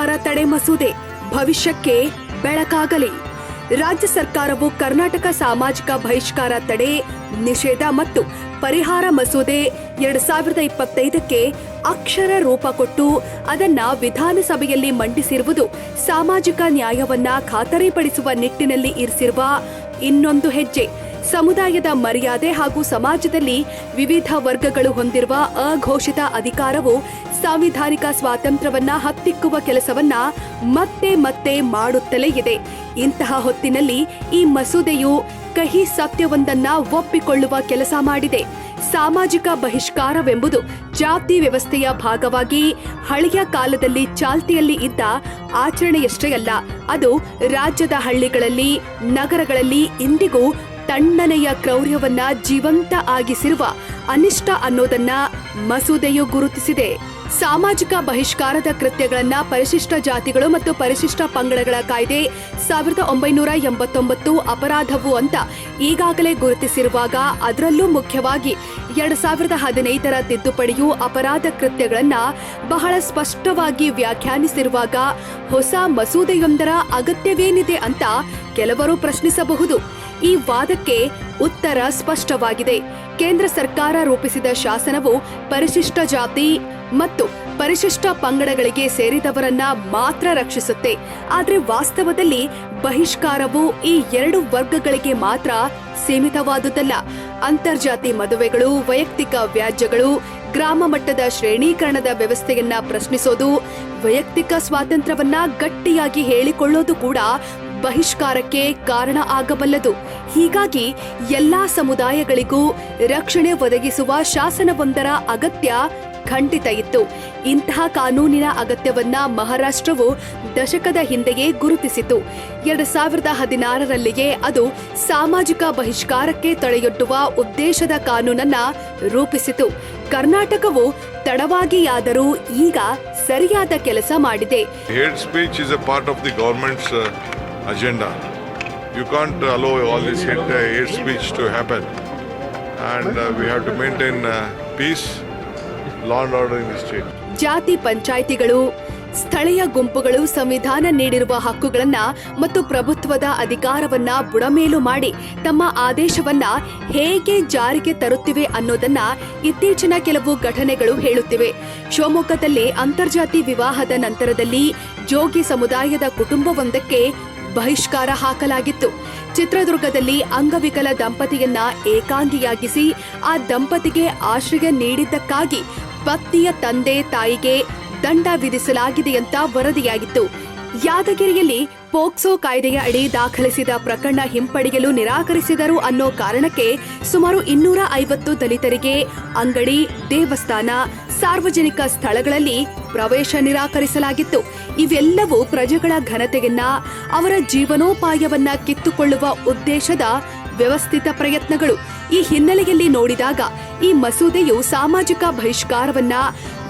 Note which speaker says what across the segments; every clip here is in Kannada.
Speaker 1: ಬಹಿಷ್ಕಾರ ತಡೆ ಮಸೂದೆ. ಭವಿಷ್ಯಕ್ಕೆ ಬೆಳಕಾಗಲಿ. ರಾಜ್ಯ ಸರ್ಕಾರವು ಕರ್ನಾಟಕ ಸಾಮಾಜಿಕ ಬಹಿಷ್ಕಾರ ತಡೆ, ನಿಷೇಧ ಮತ್ತು ಪರಿಹಾರ ಮಸೂದೆ ಎರಡ್ ಸಾವಿರದ ಇಪ್ಪತ್ತೈದಕ್ಕೆ ಅಕ್ಷರ ರೂಪ ಕೊಟ್ಟು ಅದನ್ನ ವಿಧಾನಸಭೆಯಲ್ಲಿ ಮಂಡಿಸಿರುವುದು ಸಾಮಾಜಿಕ ನ್ಯಾಯವನ್ನ ಖಾತರಿಪಡಿಸುವ ನಿಟ್ಟಿನಲ್ಲಿ ಇರಿಸಿರುವ ಇನ್ನೊಂದು ಹೆಜ್ಜೆ. ಸಮುದಾಯದ ಮರ್ಯಾದೆ ಹಾಗೂ ಸಮಾಜದಲ್ಲಿ ವಿವಿಧ ವರ್ಗಗಳು ಹೊಂದಿರುವ ಅಘೋಷಿತ ಅಧಿಕಾರವು ಸಾಂವಿಧಾನಿಕ ಸ್ವಾತಂತ್ರ್ಯವನ್ನ ಹತ್ತಿಕ್ಕುವ ಕೆಲಸವನ್ನ ಮತ್ತೆ ಮತ್ತೆ ಮಾಡುತ್ತಲೇ ಇದೆ. ಇಂತಹ ಹೊತ್ತಿನಲ್ಲಿ ಈ ಮಸೂದೆಯು ಕಹಿ ಸತ್ಯವೊಂದನ್ನ ಒಪ್ಪಿಕೊಳ್ಳುವ ಕೆಲಸ ಮಾಡಿದೆ. ಸಾಮಾಜಿಕ ಬಹಿಷ್ಕಾರವೆಂಬುದು ಜಾತಿ ವ್ಯವಸ್ಥೆಯ ಭಾಗವಾಗಿ ಹಳೆಯ ಕಾಲದಲ್ಲಿ ಚಾಲ್ತಿಯಲ್ಲಿ ಇದ್ದ ಆಚರಣೆಯಷ್ಟೇ ಅಲ್ಲ, ಅದು ರಾಜ್ಯದ ಹಳ್ಳಿಗಳಲ್ಲಿ, ನಗರಗಳಲ್ಲಿ ಇಂದಿಗೂ ತಣ್ಣನೆಯ ಕ್ರೌರ್ಯವನ್ನ ಜೀವಂತ ಆಗಿಸಿರುವ ಅನಿಷ್ಟ ಅನ್ನೋದನ್ನ ಮಸೂದೆಯು ಗುರುತಿಸಿದೆ. ಸಾಮಾಜಿಕ ಬಹಿಷ್ಕಾರದ ಕೃತ್ಯಗಳನ್ನ ಪರಿಶಿಷ್ಟ ಜಾತಿಗಳು ಮತ್ತು ಪರಿಶಿಷ್ಟ ಪಂಗಡಗಳ ಕಾಯ್ದೆ ಸಾವಿರದ ಒಂಬೈನೂರ ಎಂಬತ್ತೊಂಬತ್ತು ಅಪರಾಧವು ಅಂತ ಈಗಾಗಲೇ ಗುರುತಿಸಿರುವಾಗ ಅದರಲ್ಲೂ ಮುಖ್ಯವಾಗಿ ಎರಡ್ ಸಾವಿರದ ಹದಿನೈದರ ತಿದ್ದುಪಡಿಯು ಅಪರಾಧ ಕೃತ್ಯಗಳನ್ನ ಬಹಳ ಸ್ಪಷ್ಟವಾಗಿ ವ್ಯಾಖ್ಯಾನಿಸಿರುವಾಗ ಹೊಸ ಮಸೂದೆಯೊಂದರ ಅಗತ್ಯವೇನಿದೆ ಅಂತ ಕೆಲವರು ಪ್ರಶ್ನಿಸಬಹುದು. ಈ ವಾದಕ್ಕೆ ಉತ್ತರ ಸ್ಪಷ್ಟವಾಗಿದೆ. ಕೇಂದ್ರ ಸರ್ಕಾರ ರೂಪಿಸಿದ ಶಾಸನವು ಪರಿಶಿಷ್ಟ ಜಾತಿ ಮತ್ತು ಪರಿಶಿಷ್ಟ ಪಂಗಡಗಳಿಗೆ ಸೇರಿದವರನ್ನ ಮಾತ್ರ ರಕ್ಷಿಸುತ್ತೆ. ಆದರೆ ವಾಸ್ತವದಲ್ಲಿ ಬಹಿಷ್ಕಾರವು ಈ ಎರಡು ವರ್ಗಗಳಿಗೆ ಮಾತ್ರ ಸೀಮಿತವಾದುದಲ್ಲ. ಅಂತರ್ಜಾತಿ ಮದುವೆಗಳು, ವೈಯಕ್ತಿಕ ವ್ಯಾಜ್ಯಗಳು, ಗ್ರಾಮ ಮಟ್ಟದ ಶ್ರೇಣೀಕರಣದ ವ್ಯವಸ್ಥೆಯನ್ನ ಪ್ರಶ್ನಿಸೋದು, ವೈಯಕ್ತಿಕ ಸ್ವಾತಂತ್ರ್ಯವನ್ನ ಗಟ್ಟಿಯಾಗಿ ಹೇಳಿಕೊಳ್ಳೋದು ಕೂಡ ಬಹಿಷ್ಕಾರಕ್ಕೆ ಕಾರಣ ಆಗಬಲ್ಲದು. ಹೀಗಾಗಿ ಎಲ್ಲಾ ಸಮುದಾಯಗಳಿಗೂ ರಕ್ಷಣೆ ಒದಗಿಸುವ ಶಾಸನವೊಂದರ ಅಗತ್ಯ ಖಂಡಿತ ಇತ್ತು. ಇಂತಹ ಕಾನೂನಿನ ಅಗತ್ಯವನ್ನ ಮಹಾರಾಷ್ಟ್ರವು ದಶಕದ ಹಿಂದೆಯೇ ಗುರುತಿಸಿತು ಎರಡು ಸಾವಿರದ ಹದಿನಾರರಲ್ಲಿಯೇ ಅದು ಸಾಮಾಜಿಕ ಬಹಿಷ್ಕಾರಕ್ಕೆ ತಡೆಯೊಡ್ಡುವ ಉದ್ದೇಶದ ಕಾನೂನನ್ನ ರೂಪಿಸಿತು. ಕರ್ನಾಟಕವು ತಡವಾಗಿಯಾದರೂ ಈಗ ಸರಿಯಾದ ಕೆಲಸ ಮಾಡಿದೆ.
Speaker 2: Agenda. You can't allow all this hate, uh, hate speech to happen. And uh, we have to maintain uh, peace, law and order in state.
Speaker 1: ಜಾತಿ ಪಂಚಾಯಿತಿಗಳು ಸ್ಥಳೀಯ ಗುಂಪುಗಳು ಸಂವಿಧಾನ ನೀಡಿರುವ ಹಕ್ಕುಗಳನ್ನ ಮತ್ತು ಪ್ರಭುತ್ವದ ಅಧಿಕಾರವನ್ನ ಬುಡಮೇಲು ಮಾಡಿ ತಮ್ಮ ಆದೇಶವನ್ನ ಹೇಗೆ ಜಾರಿಗೆ ತರುತ್ತಿವೆ ಅನ್ನೋದನ್ನ ಇತ್ತೀಚಿನ ಕೆಲವು ಘಟನೆಗಳು ಹೇಳುತ್ತಿವೆ ಶಿವಮೊಗ್ಗದಲ್ಲಿ ಅಂತರ್ಜಾತಿ ವಿವಾಹದ ನಂತರದಲ್ಲಿ ಜೋಗಿ ಸಮುದಾಯದ ಕುಟುಂಬವೊಂದಕ್ಕೆ ಬಹಿಷ್ಕಾರ ಹಾಕಲಾಗಿತ್ತು. ಚಿತ್ರದುರ್ಗದಲ್ಲಿ ಅಂಗವಿಕಲ ದಂಪತಿಯನ್ನ ಏಕಾಂಗಿಯಾಗಿಸಿ ಆ ದಂಪತಿಗೆ ಆಶ್ರಯ ನೀಡಿದ್ದಕ್ಕಾಗಿ ಪತ್ನಿಯ ತಂದೆ ತಾಯಿಗೆ ದಂಡ ವಿಧಿಸಲಾಗಿದೆಯಂತ ವರದಿಯಾಗಿತ್ತು. ಯಾದಗಿರಿಯಲ್ಲಿ ಪೋಕ್ಸೋ ಕಾಯ್ದೆಯ ಅಡಿ ದಾಖಲಿಸಿದ ಪ್ರಕರಣ ಹಿಂಪಡೆಯಲು ನಿರಾಕರಿಸಿದರು ಅನ್ನೋ ಕಾರಣಕ್ಕೆ ಸುಮಾರು ಇನ್ನೂರ ಐವತ್ತು ದಲಿತರಿಗೆ ಅಂಗಡಿ, ದೇವಸ್ಥಾನ, ಸಾರ್ವಜನಿಕ ಸ್ಥಳಗಳಲ್ಲಿ ಪ್ರವೇಶ ನಿರಾಕರಿಸಲಾಗಿತ್ತು. ಇವೆಲ್ಲವೂ ಪ್ರಜೆಗಳ ಘನತೆಯನ್ನ, ಅವರ ಜೀವನೋಪಾಯವನ್ನ ಕಿತ್ತುಕೊಳ್ಳುವ ಉದ್ದೇಶದ ವ್ಯವಸ್ಥಿತ ಪ್ರಯತ್ನಗಳು. ಈ ಹಿನ್ನೆಲೆಯಲ್ಲಿ ನೋಡಿದಾಗ ಈ ಮಸೂದೆಯು ಸಾಮಾಜಿಕ ಬಹಿಷ್ಕಾರವನ್ನ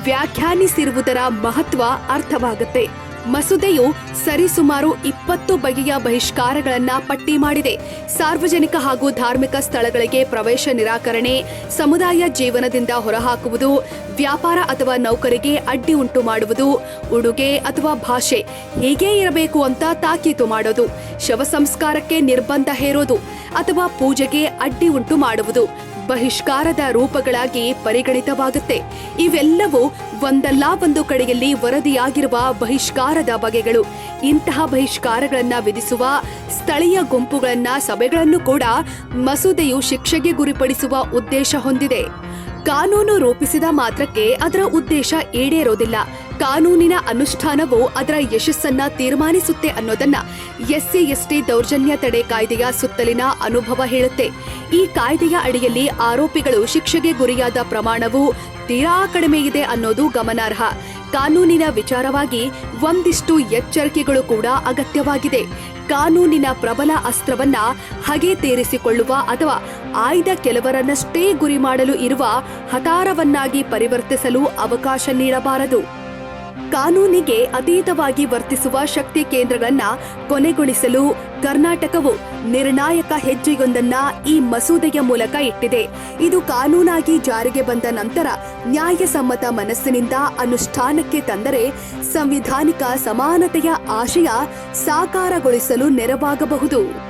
Speaker 1: ವ್ಯಾಖ್ಯಾನಿಸಿರುವುದರ ಮಹತ್ವ ಅರ್ಥವಾಗುತ್ತೆ. ಮಸೂದೆಯು ಸರಿಸುಮಾರು ಇಪ್ಪತ್ತು ಬಗೆಯ ಬಹಿಷ್ಕಾರಗಳನ್ನು ಪಟ್ಟಿ ಮಾಡಿದೆ. ಸಾರ್ವಜನಿಕ ಹಾಗೂ ಧಾರ್ಮಿಕ ಸ್ಥಳಗಳಿಗೆ ಪ್ರವೇಶ ನಿರಾಕರಣೆ, ಸಮುದಾಯ ಜೀವನದಿಂದ ಹೊರಹಾಕುವುದು, ವ್ಯಾಪಾರ ಅಥವಾ ನೌಕರಿಗೆ ಅಡ್ಡಿ ಉಂಟು ಮಾಡುವುದು, ಉಡುಗೆ ಅಥವಾ ಭಾಷೆ ಹೀಗೇ ಇರಬೇಕು ಅಂತ ತಾಕೀತು ಮಾಡೋದು, ಶವ ಸಂಸ್ಕಾರಕ್ಕೆ ನಿರ್ಬಂಧ ಹೇರೋದು ಅಥವಾ ಪೂಜೆಗೆ ಅಡ್ಡಿ ಉಂಟು ಮಾಡುವುದು ಬಹಿಷ್ಕಾರದ ರೂಪಗಳಾಗಿ ಪರಿಗಣಿತವಾಗುತ್ತೆ. ಇವೆಲ್ಲವೂ ಒಂದಲ್ಲ ಒಂದು ಕಡೆಯಲ್ಲಿ ವರದಿಯಾಗಿರುವ ಬಹಿಷ್ಕಾರದ ಬಗೆಗಳು. ಇಂತಹ ಬಹಿಷ್ಕಾರಗಳನ್ನ ವಿಧಿಸುವ ಸ್ಥಳೀಯ ಗುಂಪುಗಳನ್ನ ಸಭೆಗಳನ್ನು ಕೂಡ ಮಸೂದೆಯು ಶಿಕ್ಷೆಗೆ ಗುರಿಪಡಿಸುವ ಉದ್ದೇಶ ಹೊಂದಿದೆ. ಕಾನೂನು ರೂಪಿಸಿದ ಮಾತ್ರಕ್ಕೆ ಅದರ ಉದ್ದೇಶ ಈಡೇರೋದಿಲ್ಲ. ಕಾನೂನಿನ ಅನುಷ್ಠಾನವು ಅದರ ಯಶಸ್ಸನ್ನ ತೀರ್ಮಾನಿಸುತ್ತೆ ಅನ್ನೋದನ್ನ ಎಸ್ಸಿ, ಎಸ್ಟಿ ದೌರ್ಜನ್ಯ ತಡೆ ಕಾಯ್ದೆಯ ಸುತ್ತಲಿನ ಅನುಭವ ಹೇಳುತ್ತೆ. ಈ ಕಾಯ್ದೆಯ ಅಡಿಯಲ್ಲಿ ಆರೋಪಿಗಳು ಶಿಕ್ಷೆಗೆ ಗುರಿಯಾದ ಪ್ರಮಾಣವು ತೀರಾ ಕಡಿಮೆ ಇದೆ ಅನ್ನೋದು ಗಮನಾರ್ಹ. ಕಾನೂನಿನ ವಿಚಾರವಾಗಿ ಒಂದಿಷ್ಟು ಎಚ್ಚರಿಕೆಗಳು ಕೂಡ ಅಗತ್ಯವಾಗಿದೆ. ಕಾನೂನಿನ ಪ್ರಬಲ ಅಸ್ತ್ರವನ್ನ ಹಗೆ ತೀರಿಸಿಕೊಳ್ಳುವ ಅಥವಾ ಆಯ್ದ ಕೆಲವರನ್ನಷ್ಟೇ ಗುರಿ ಮಾಡಲು ಇರುವ ಹತಾರವನ್ನಾಗಿ ಪರಿವರ್ತಿಸಲು ಅವಕಾಶ ನೀಡಬಾರದು. ಕಾನೂನಿಗೆ ಅತೀತವಾಗಿ ವರ್ತಿಸುವ ಶಕ್ತಿ ಕೇಂದ್ರಗಳನ್ನ ಕೊನೆಗೊಳಿಸಲು ಕರ್ನಾಟಕವು ನಿರ್ಣಾಯಕ ಹೆಜ್ಜೆಯೊಂದನ್ನ ಈ ಮಸೂದೆಯ ಮೂಲಕ ಇಟ್ಟಿದೆ. ಇದು ಕಾನೂನಾಗಿ ಜಾರಿಗೆ ಬಂದ ನಂತರ ನ್ಯಾಯಸಮ್ಮತ ಮನಸ್ಸಿನಿಂದ ಅನುಷ್ಠಾನಕ್ಕೆ ತಂದರೆ ಸಂವಿಧಾನಿಕ ಸಮಾನತೆಯ ಆಶಯ ಸಾಕಾರಗೊಳಿಸಲು ನೆರವಾಗಬಹುದು.